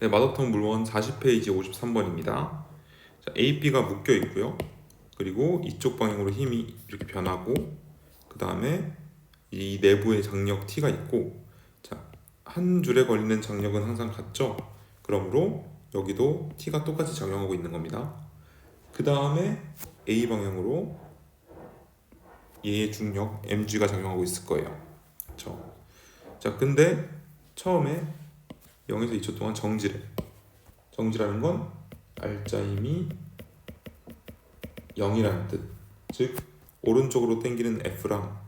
네, 마더턴 물원 40페이지 53번입니다. 자, A, B가 묶여 있고요. 그리고 이쪽 방향으로 힘이 이렇게 변하고 그 다음에 이 내부에 장력 T가 있고 자, 한 줄에 걸리는 장력은 항상 같죠? 그러므로 여기도 T가 똑같이 작용하고 있는 겁니다. 그 다음에 A 방향으로 얘의 중력 mg가 작용하고 있을 거예요. 그렇죠? 자, 근데 처음에 0에서 2초 동안 정지래. 정지라는 건 알짜임이 0이라는 뜻. 즉 오른쪽으로 당기는 F랑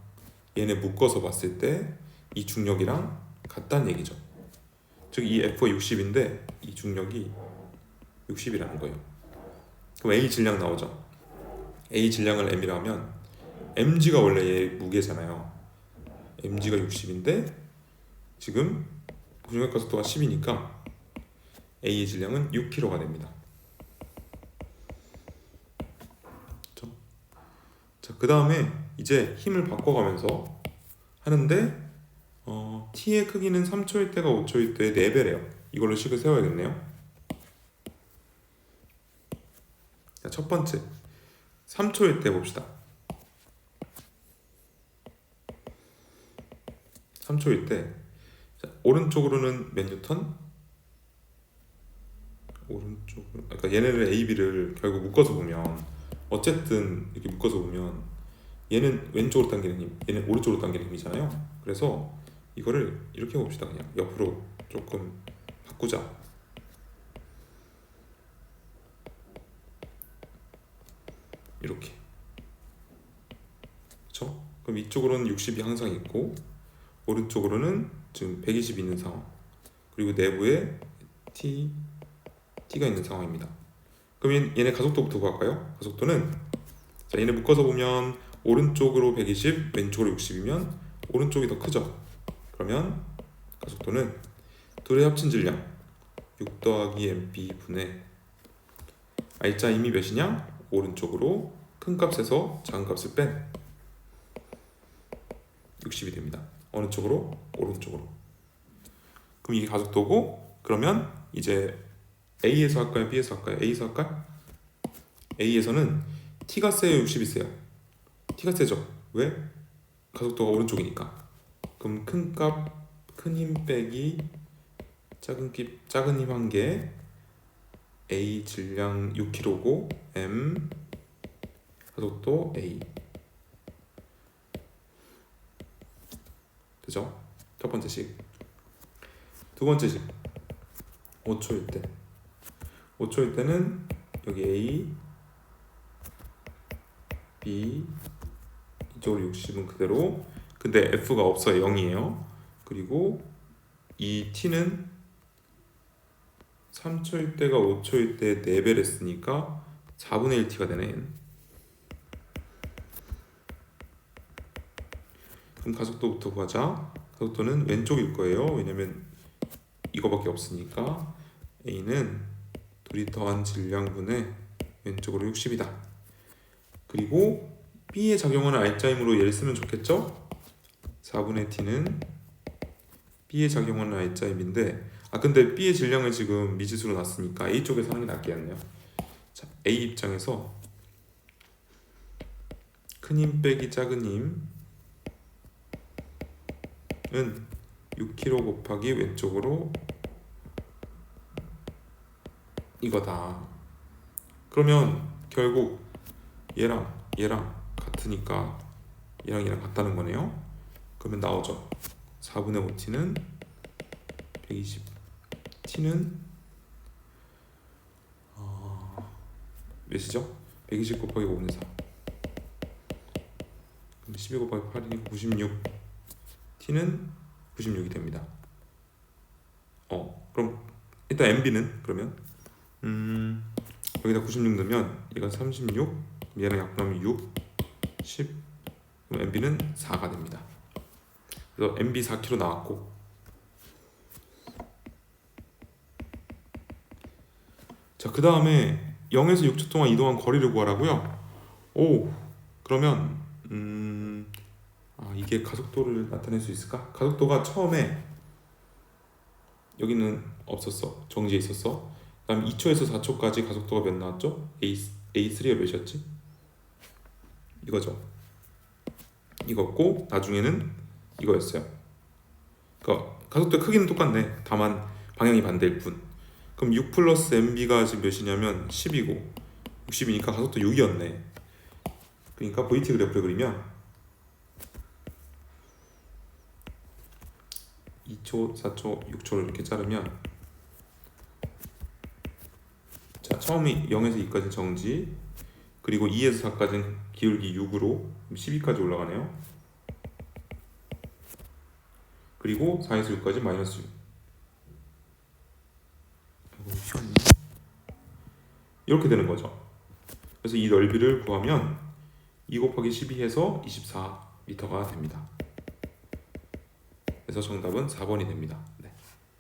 얘네 묶어서 봤을 때 이 중력이랑 같다는 얘기죠. 즉 이 F가 60인데 이 중력이 60이라는 거예요. 그럼 A 질량 나오죠. A 질량을 M이라 하면 mg가 원래 얘 무게잖아요. mg가 60인데 지금 중력 가속도가 10이니까 A의 질량은 6kg가 됩니다. 자, 그 다음에 이제 힘을 바꿔가면서 하는데 어, T의 크기는 3초일 때가 5초일 때 4배래요. 이걸로 식을 세워야겠네요. 자, 첫 번째 3초일 때 봅시다. 3초일 때 자, 오른쪽으로는 몇 뉴턴? 오른쪽으로 그러니까 얘네를 A, B를 결국 묶어서 보면 어쨌든 이렇게 묶어서 보면 얘는 왼쪽으로 당기는 힘, 얘는 오른쪽으로 당기는 힘이잖아요. 그래서 이거를 이렇게 봅시다. 그냥 옆으로 조금 바꾸자. 이렇게. 그렇죠? 그럼 이쪽으로는 60이 항상 있고 오른쪽으로는 지금 120 있는 상황. 그리고 내부에 t t가 있는 상황입니다. 그럼 얘- 얘네 가속도부터 구할까요? 가속도는 자 얘네 묶어서 보면 오른쪽으로 120, 왼쪽으로 60이면 오른쪽이 더 크죠. 그러면 가속도는 둘의 합친 질량 6 더하기 mv 분의 알짜 임이 몇이냐? 오른쪽으로 큰 값에서 작은 값을 뺀 60이 됩니다. 어느 쪽으로? 오른쪽으로. 그럼 이게 가속도고 그러면 이제 A에서 할까요? B에서 할까요? A에서 할까요? A에서는 T가 세요? 60이 세요? T가 세죠. 왜? 가속도가 오른쪽이니까. 그럼 큰 값, 큰 힘 빼기 작은 기, 작은 힘 한 개 A 질량 6kg고 M 가속도 A 그죠? 첫 번째 식. 두 번째 식. 5초일 때. 5초일 때는 여기 A, B 이쪽으로 60은 그대로. 근데 F가 없어요. 0이에요. 그리고 이 T는 3초일 때가 5초일 때 4배를 했으니까 4분의 1T가 되네. 그럼 가속도부터 구하자. 가속도는 왼쪽일 거예요. 왜냐면 이거밖에 없으니까 A는 둘이 더한 질량분의 왼쪽으로 60이다. 그리고 B에 작용하는 알짜임으로 얘를 쓰면 좋겠죠? 4분의 T는 B에 작용하는 알짜임인데 아 근데 B의 질량을 지금 미지수로 놨으니까 A 쪽에서 하는 게 낫겠네요. 자 A 입장에서 큰 힘 빼기 작은 힘 은 6kg 곱하기 왼쪽으로 이거다. 그러면 결국 얘랑 얘랑 같으니까 얘랑 얘랑 같다는 거네요. 그러면 나오죠. 4분의 5t는 120. t는 어, 몇이죠? 120 곱하기 5분의 4. 그럼 12 곱하기 8이니까 96. T는 96이 됩니다. 어, 그럼 일단 mb는 그러면 음, 여기다 96 넣으면 얘가 36, 얘랑 약분하면 6, 10. 그럼 mb는 4가 됩니다. 그래서 mb 4kg 나왔고 자, 그 다음에 0에서 6초 동안 이동한 거리를 구하라고요. 오, 그러면 음, 아, 이게 가속도를 나타낼 수 있을까? 가속도가 처음에 여기는 없었어. 정지해 있었어. 그 다음 2초에서 4초까지 가속도가 몇 나왔죠? A A3가 몇이었지? 이거죠. 이거고 나중에는 이거였어요. 그러니까 가속도 크기는 똑같네. 다만 방향이 반대일 뿐. 그럼 6 플러스 MB가 지금 몇이냐면 10이고 60이니까 가속도 6이었네. 그러니까 VT 그래프를 그리면 2초, 4초, 6초를 이렇게 자르면 자 처음이 0에서 2까지 정지 그리고 2에서 4까지는 기울기 6으로 12까지 올라가네요. 그리고 4에서 6까지 마이너스 6. 이거 쉬웠네. 이렇게 되는 거죠. 그래서 이 넓이를 구하면 2 곱하기 12 해서 24m가 됩니다. 그래서 정답은 4번이 됩니다.